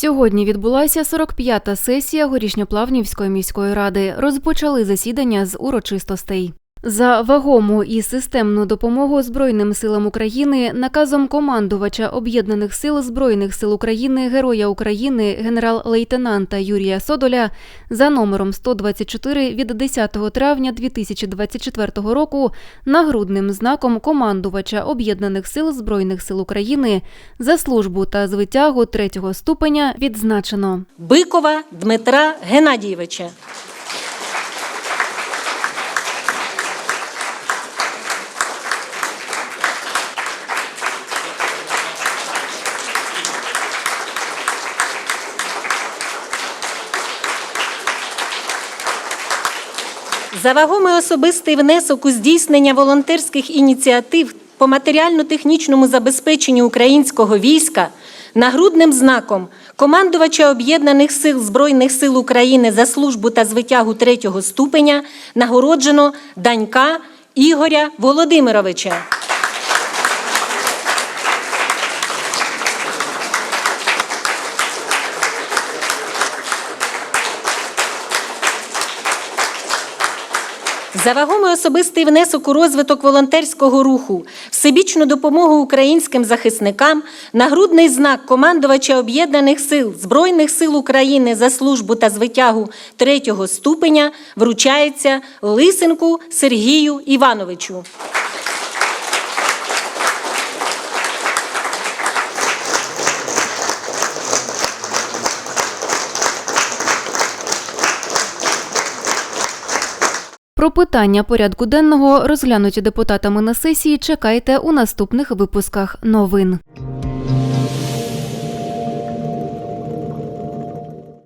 Сьогодні відбулася 45-та сесія Горішньоплавнівської міської ради. Розпочали засідання з урочистостей. За вагому і системну допомогу Збройним силам України наказом командувача Об'єднаних сил Збройних сил України Героя України генерал-лейтенанта Юрія Содоля за номером 124 від 10 травня 2024 року нагрудним знаком командувача Об'єднаних сил Збройних сил України за службу та звитягу третього ступеня відзначено. Бикова Дмитра Геннадійовича. За вагомий особистий внесок у здійснення волонтерських ініціатив по матеріально-технічному забезпеченню українського війська нагрудним знаком командувача Об'єднаних сил Збройних сил України за службу та звитягу третього ступеня нагороджено Данька Ігоря Володимировича. За вагомий особистий внесок у розвиток волонтерського руху, всебічну допомогу українським захисникам, нагрудний знак командувача Об'єднаних сил Збройних сил України за службу та звитягу третього ступеня вручається Лисенку Сергію Івановичу. Про питання порядку денного розглянуті депутатами на сесії чекайте у наступних випусках новин.